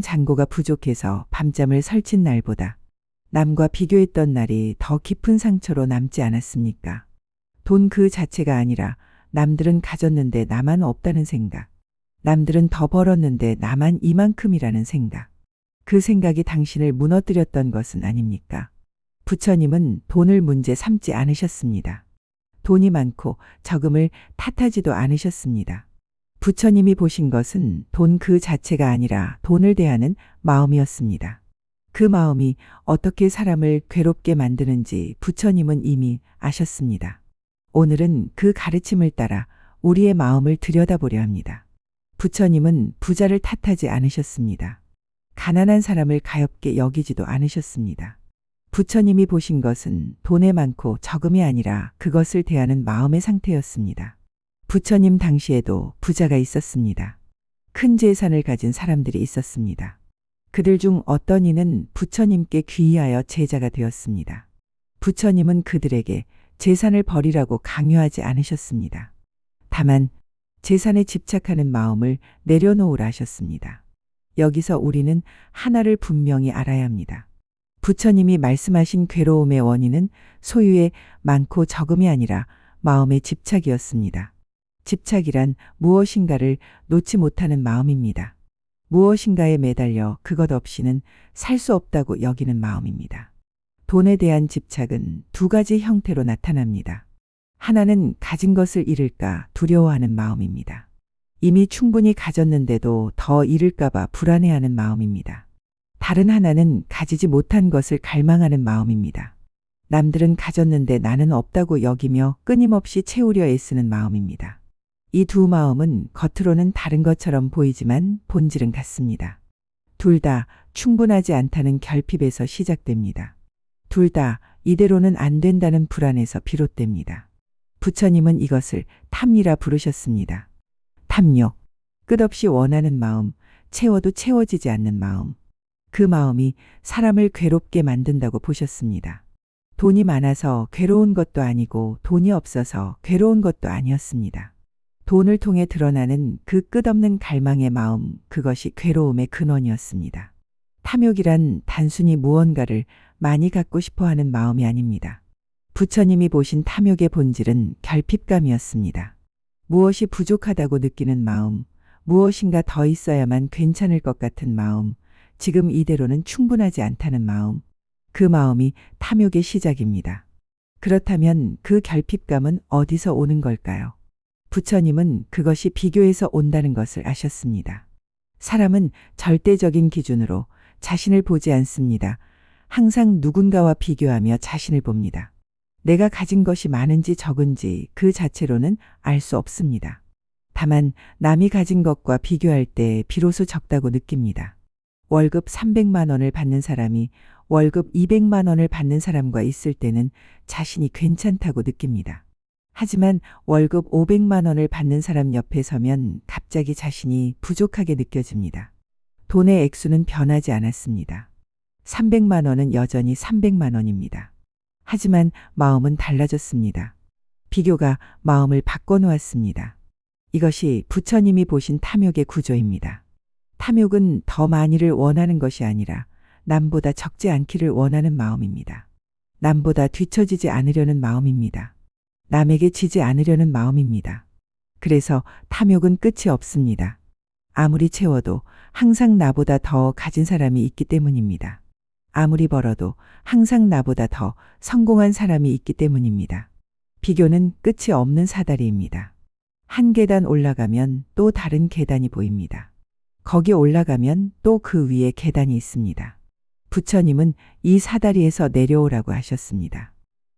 잔고가 부족해서 밤잠을 설친 날보다 남과 비교했던 날이 더 깊은 상처로 남지 않았습니까? 돈 그 자체가 아니라 남들은 가졌는데 나만 없다는 생각. 남들은 더 벌었는데 나만 이만큼이라는 생각. 그 생각이 당신을 무너뜨렸던 것은 아닙니까? 부처님은 돈을 문제 삼지 않으셨습니다. 돈이 많고 적음을 탓하지도 않으셨습니다. 부처님이 보신 것은 돈 그 자체가 아니라 돈을 대하는 마음이었습니다. 그 마음이 어떻게 사람을 괴롭게 만드는지 부처님은 이미 아셨습니다. 오늘은 그 가르침을 따라 우리의 마음을 들여다보려 합니다. 부처님은 부자를 탓하지 않으셨습니다. 가난한 사람을 가엽게 여기지도 않으셨습니다. 부처님이 보신 것은 돈에 많고 적음이 아니라 그것을 대하는 마음의 상태였습니다. 부처님 당시에도 부자가 있었습니다. 큰 재산을 가진 사람들이 있었습니다. 그들 중 어떤 이는 부처님께 귀의하여 제자가 되었습니다. 부처님은 그들에게 재산을 버리라고 강요하지 않으셨습니다. 다만 재산에 집착하는 마음을 내려놓으라 하셨습니다. 여기서 우리는 하나를 분명히 알아야 합니다. 부처님이 말씀하신 괴로움의 원인은 소유의 많고 적음이 아니라 마음의 집착이었습니다. 집착이란 무엇인가를 놓지 못하는 마음입니다. 무엇인가에 매달려 그것 없이는 살 수 없다고 여기는 마음입니다. 돈에 대한 집착은 두 가지 형태로 나타납니다. 하나는 가진 것을 잃을까 두려워하는 마음입니다. 이미 충분히 가졌는데도 더 잃을까봐 불안해하는 마음입니다. 다른 하나는 가지지 못한 것을 갈망하는 마음입니다. 남들은 가졌는데 나는 없다고 여기며 끊임없이 채우려 애쓰는 마음입니다. 이 두 마음은 겉으로는 다른 것처럼 보이지만 본질은 같습니다. 둘 다 충분하지 않다는 결핍에서 시작됩니다. 둘 다 이대로는 안 된다는 불안에서 비롯됩니다. 부처님은 이것을 탐이라 부르셨습니다. 탐욕, 끝없이 원하는 마음, 채워도 채워지지 않는 마음. 그 마음이 사람을 괴롭게 만든다고 보셨습니다. 돈이 많아서 괴로운 것도 아니고 돈이 없어서 괴로운 것도 아니었습니다. 돈을 통해 드러나는 그 끝없는 갈망의 마음, 그것이 괴로움의 근원이었습니다. 탐욕이란 단순히 무언가를 많이 갖고 싶어 하는 마음이 아닙니다. 부처님이 보신 탐욕의 본질은 결핍감이었습니다. 무엇이 부족하다고 느끼는 마음, 무엇인가 더 있어야만 괜찮을 것 같은 마음, 지금 이대로는 충분하지 않다는 마음, 그 마음이 탐욕의 시작입니다. 그렇다면 그 결핍감은 어디서 오는 걸까요? 부처님은 그것이 비교에서 온다는 것을 아셨습니다. 사람은 절대적인 기준으로 자신을 보지 않습니다. 항상 누군가와 비교하며 자신을 봅니다. 내가 가진 것이 많은지 적은지 그 자체로는 알 수 없습니다. 다만 남이 가진 것과 비교할 때 비로소 적다고 느낍니다. 월급 300만 원을 받는 사람이 월급 200만 원을 받는 사람과 있을 때는 자신이 괜찮다고 느낍니다. 하지만 월급 500만 원을 받는 사람 옆에 서면 갑자기 자신이 부족하게 느껴집니다. 돈의 액수는 변하지 않았습니다. 300만 원은 여전히 300만 원입니다. 하지만 마음은 달라졌습니다. 비교가 마음을 바꿔놓았습니다. 이것이 부처님이 보신 탐욕의 구조입니다. 탐욕은 더 많이를 원하는 것이 아니라 남보다 적지 않기를 원하는 마음입니다. 남보다 뒤처지지 않으려는 마음입니다. 남에게 지지 않으려는 마음입니다. 그래서 탐욕은 끝이 없습니다. 아무리 채워도 항상 나보다 더 가진 사람이 있기 때문입니다. 아무리 벌어도 항상 나보다 더 성공한 사람이 있기 때문입니다. 비교는 끝이 없는 사다리입니다. 한 계단 올라가면 또 다른 계단이 보입니다. 거기 올라가면 또 그 위에 계단이 있습니다. 부처님은 이 사다리에서 내려오라고 하셨습니다.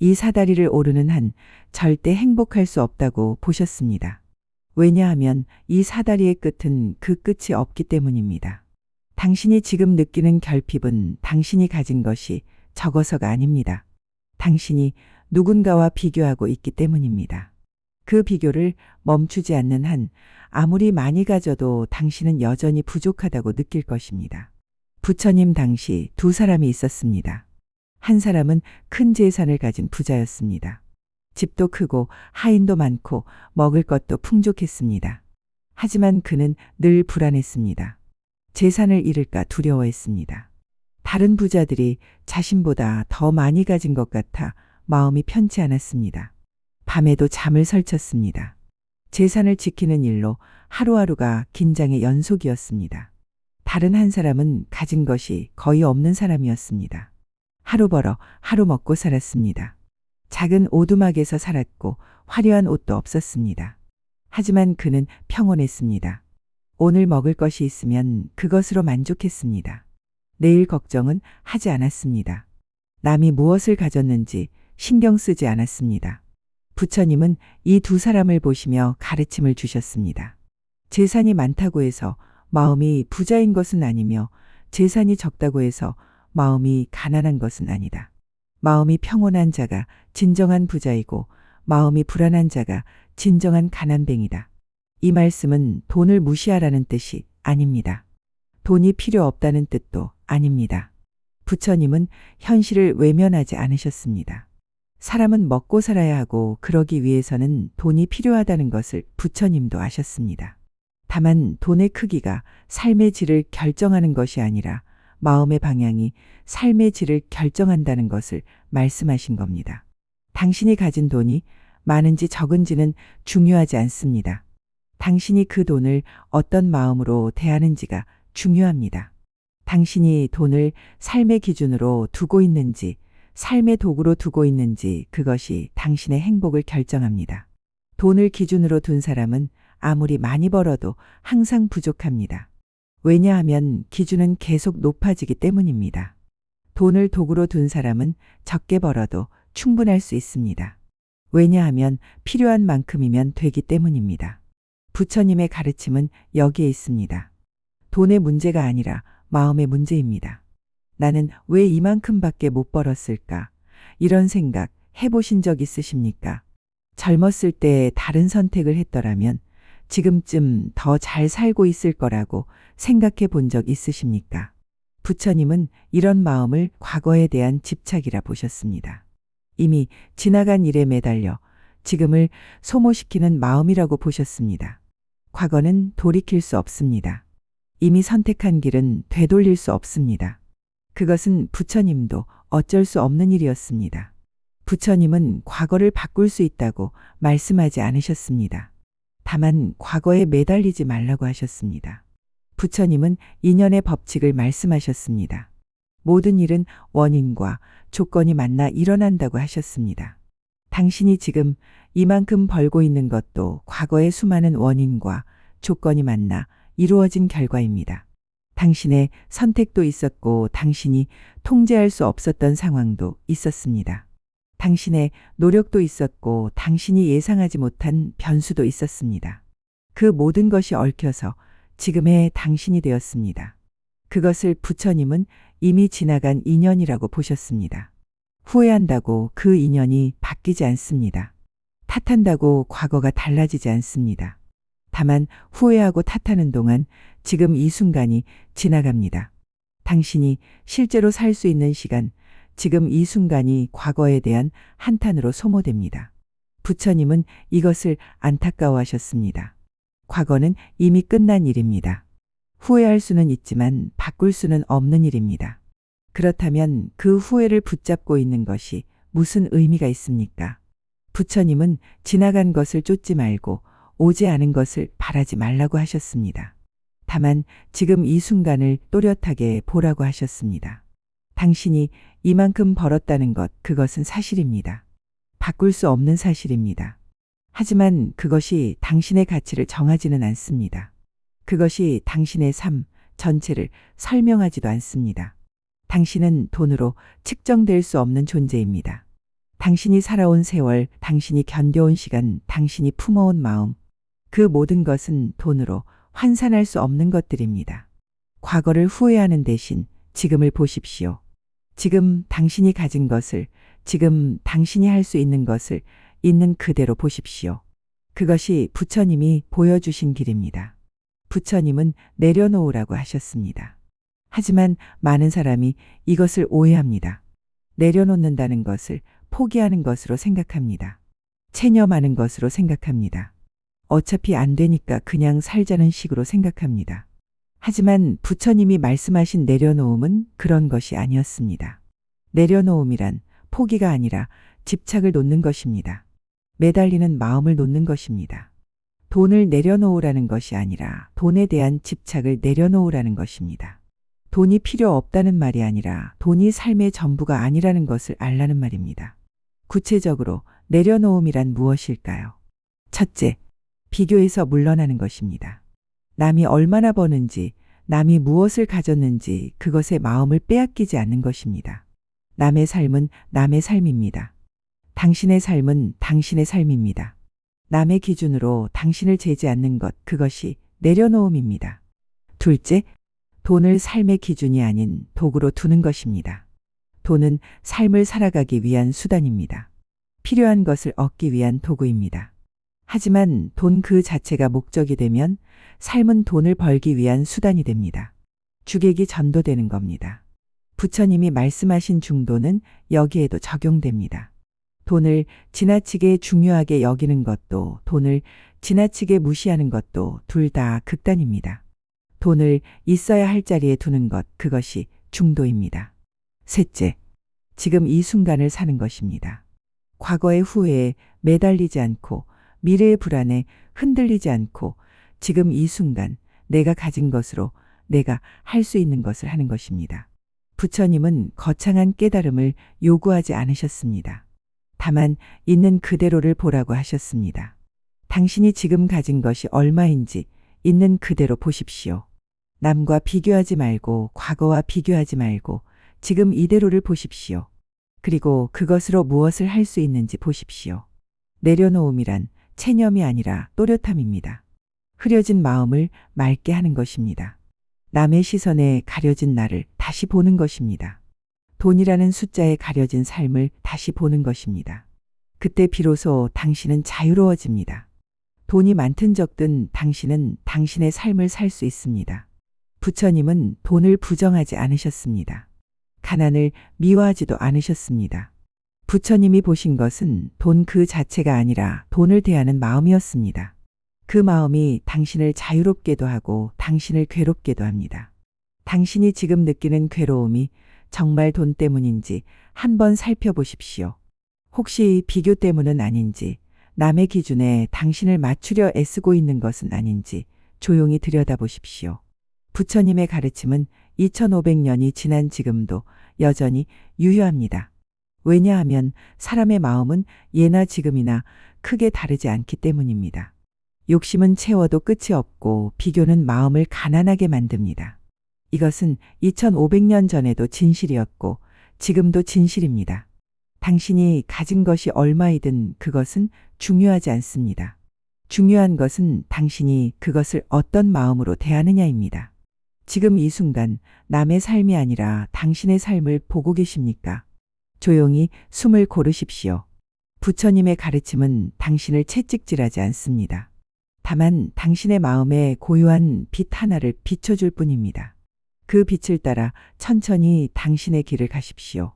이 사다리를 오르는 한 절대 행복할 수 없다고 보셨습니다. 왜냐하면 이 사다리의 끝은 그 끝이 없기 때문입니다. 당신이 지금 느끼는 결핍은 당신이 가진 것이 적어서가 아닙니다. 당신이 누군가와 비교하고 있기 때문입니다. 그 비교를 멈추지 않는 한 아무리 많이 가져도 당신은 여전히 부족하다고 느낄 것입니다. 부처님 당시 두 사람이 있었습니다. 한 사람은 큰 재산을 가진 부자였습니다. 집도 크고 하인도 많고 먹을 것도 풍족했습니다. 하지만 그는 늘 불안했습니다. 재산을 잃을까 두려워했습니다. 다른 부자들이 자신보다 더 많이 가진 것 같아 마음이 편치 않았습니다. 밤에도 잠을 설쳤습니다. 재산을 지키는 일로 하루하루가 긴장의 연속이었습니다. 다른 한 사람은 가진 것이 거의 없는 사람이었습니다. 하루 벌어 하루 먹고 살았습니다. 작은 오두막에서 살았고 화려한 옷도 없었습니다. 하지만 그는 평온했습니다. 오늘 먹을 것이 있으면 그것으로 만족했습니다. 내일 걱정은 하지 않았습니다. 남이 무엇을 가졌는지 신경 쓰지 않았습니다. 부처님은 이 두 사람을 보시며 가르침을 주셨습니다. 재산이 많다고 해서 마음이 부자인 것은 아니며 재산이 적다고 해서 마음이 가난한 것은 아니다. 마음이 평온한 자가 진정한 부자이고 마음이 불안한 자가 진정한 가난뱅이다. 이 말씀은 돈을 무시하라는 뜻이 아닙니다. 돈이 필요 없다는 뜻도 아닙니다. 부처님은 현실을 외면하지 않으셨습니다. 사람은 먹고 살아야 하고 그러기 위해서는 돈이 필요하다는 것을 부처님도 아셨습니다. 다만 돈의 크기가 삶의 질을 결정하는 것이 아니라 마음의 방향이 삶의 질을 결정한다는 것을 말씀하신 겁니다. 당신이 가진 돈이 많은지 적은지는 중요하지 않습니다. 당신이 그 돈을 어떤 마음으로 대하는지가 중요합니다. 당신이 돈을 삶의 기준으로 두고 있는지, 삶의 도구로 두고 있는지 그것이 당신의 행복을 결정합니다. 돈을 기준으로 둔 사람은 아무리 많이 벌어도 항상 부족합니다. 왜냐하면 기준은 계속 높아지기 때문입니다. 돈을 도구로 둔 사람은 적게 벌어도 충분할 수 있습니다. 왜냐하면 필요한 만큼이면 되기 때문입니다. 부처님의 가르침은 여기에 있습니다. 돈의 문제가 아니라 마음의 문제입니다. 나는 왜 이만큼밖에 못 벌었을까? 이런 생각 해보신 적 있으십니까? 젊었을 때 다른 선택을 했더라면 지금쯤 더 잘 살고 있을 거라고 생각해 본 적 있으십니까? 부처님은 이런 마음을 과거에 대한 집착이라 보셨습니다. 이미 지나간 일에 매달려 지금을 소모시키는 마음이라고 보셨습니다. 과거는 돌이킬 수 없습니다. 이미 선택한 길은 되돌릴 수 없습니다. 그것은 부처님도 어쩔 수 없는 일이었습니다. 부처님은 과거를 바꿀 수 있다고 말씀하지 않으셨습니다. 다만 과거에 매달리지 말라고 하셨습니다. 부처님은 인연의 법칙을 말씀하셨습니다. 모든 일은 원인과 조건이 만나 일어난다고 하셨습니다. 당신이 지금 이만큼 벌고 있는 것도 과거의 수많은 원인과 조건이 만나 이루어진 결과입니다. 당신의 선택도 있었고 당신이 통제할 수 없었던 상황도 있었습니다. 당신의 노력도 있었고 당신이 예상하지 못한 변수도 있었습니다. 그 모든 것이 얽혀서 지금의 당신이 되었습니다. 그것을 부처님은 이미 지나간 인연이라고 보셨습니다. 후회한다고 그 인연이 바뀌지 않습니다. 탓한다고 과거가 달라지지 않습니다. 다만 후회하고 탓하는 동안 지금 이 순간이 지나갑니다. 당신이 실제로 살 수 있는 시간, 지금 이 순간이 과거에 대한 한탄으로 소모됩니다. 부처님은 이것을 안타까워하셨습니다. 과거는 이미 끝난 일입니다. 후회할 수는 있지만 바꿀 수는 없는 일입니다. 그렇다면 그 후회를 붙잡고 있는 것이 무슨 의미가 있습니까? 부처님은 지나간 것을 쫓지 말고 오지 않은 것을 바라지 말라고 하셨습니다. 다만 지금 이 순간을 또렷하게 보라고 하셨습니다. 당신이 이만큼 벌었다는 것, 그것은 사실입니다. 바꿀 수 없는 사실입니다. 하지만 그것이 당신의 가치를 정하지는 않습니다. 그것이 당신의 삶 전체를 설명하지도 않습니다. 당신은 돈으로 측정될 수 없는 존재입니다. 당신이 살아온 세월, 당신이 견뎌온 시간, 당신이 품어온 마음, 그 모든 것은 돈으로 환산할 수 없는 것들입니다. 과거를 후회하는 대신 지금을 보십시오. 지금 당신이 가진 것을, 지금 당신이 할 수 있는 것을 있는 그대로 보십시오. 그것이 부처님이 보여주신 길입니다. 부처님은 내려놓으라고 하셨습니다. 하지만 많은 사람이 이것을 오해합니다. 내려놓는다는 것을 포기하는 것으로 생각합니다. 체념하는 것으로 생각합니다. 어차피 안 되니까 그냥 살자는 식으로 생각합니다. 하지만 부처님이 말씀하신 내려놓음은 그런 것이 아니었습니다. 내려놓음이란 포기가 아니라 집착을 놓는 것입니다. 매달리는 마음을 놓는 것입니다. 돈을 내려놓으라는 것이 아니라 돈에 대한 집착을 내려놓으라는 것입니다. 돈이 필요 없다는 말이 아니라 돈이 삶의 전부가 아니라는 것을 알라는 말입니다. 구체적으로 내려놓음이란 무엇일까요? 첫째, 비교에서 물러나는 것입니다. 남이 얼마나 버는지, 남이 무엇을 가졌는지 그것에 마음을 빼앗기지 않는 것입니다. 남의 삶은 남의 삶입니다. 당신의 삶은 당신의 삶입니다. 남의 기준으로 당신을 재지 않는 것, 그것이 내려놓음입니다. 둘째, 돈을 삶의 기준이 아닌 도구로 두는 것입니다. 돈은 삶을 살아가기 위한 수단입니다. 필요한 것을 얻기 위한 도구입니다. 하지만 돈 그 자체가 목적이 되면 삶은 돈을 벌기 위한 수단이 됩니다. 주객이 전도되는 겁니다. 부처님이 말씀하신 중도는 여기에도 적용됩니다. 돈을 지나치게 중요하게 여기는 것도 돈을 지나치게 무시하는 것도 둘 다 극단입니다. 돈을 있어야 할 자리에 두는 것, 그것이 중도입니다. 셋째, 지금 이 순간을 사는 것입니다. 과거의 후회에 매달리지 않고 미래의 불안에 흔들리지 않고 지금 이 순간 내가 가진 것으로 내가 할 수 있는 것을 하는 것입니다. 부처님은 거창한 깨달음을 요구하지 않으셨습니다. 다만 있는 그대로를 보라고 하셨습니다. 당신이 지금 가진 것이 얼마인지 있는 그대로 보십시오. 남과 비교하지 말고 과거와 비교하지 말고 지금 이대로를 보십시오. 그리고 그것으로 무엇을 할 수 있는지 보십시오. 내려놓음이란 체념이 아니라 또렷함입니다. 흐려진 마음을 맑게 하는 것입니다. 남의 시선에 가려진 나를 다시 보는 것입니다. 돈이라는 숫자에 가려진 삶을 다시 보는 것입니다. 그때 비로소 당신은 자유로워집니다. 돈이 많든 적든 당신은 당신의 삶을 살 수 있습니다. 부처님은 돈을 부정하지 않으셨습니다. 가난을 미워하지도 않으셨습니다. 부처님이 보신 것은 돈 그 자체가 아니라 돈을 대하는 마음이었습니다. 그 마음이 당신을 자유롭게도 하고 당신을 괴롭게도 합니다. 당신이 지금 느끼는 괴로움이 정말 돈 때문인지 한번 살펴보십시오. 혹시 비교 때문은 아닌지, 남의 기준에 당신을 맞추려 애쓰고 있는 것은 아닌지 조용히 들여다보십시오. 부처님의 가르침은 2500년이 지난 지금도 여전히 유효합니다. 왜냐하면 사람의 마음은 예나 지금이나 크게 다르지 않기 때문입니다. 욕심은 채워도 끝이 없고 비교는 마음을 가난하게 만듭니다. 이것은 2500년 전에도 진실이었고 지금도 진실입니다. 당신이 가진 것이 얼마이든 그것은 중요하지 않습니다. 중요한 것은 당신이 그것을 어떤 마음으로 대하느냐입니다. 지금 이 순간 남의 삶이 아니라 당신의 삶을 보고 계십니까? 조용히 숨을 고르십시오. 부처님의 가르침은 당신을 채찍질하지 않습니다. 다만 당신의 마음에 고요한 빛 하나를 비춰줄 뿐입니다. 그 빛을 따라 천천히 당신의 길을 가십시오.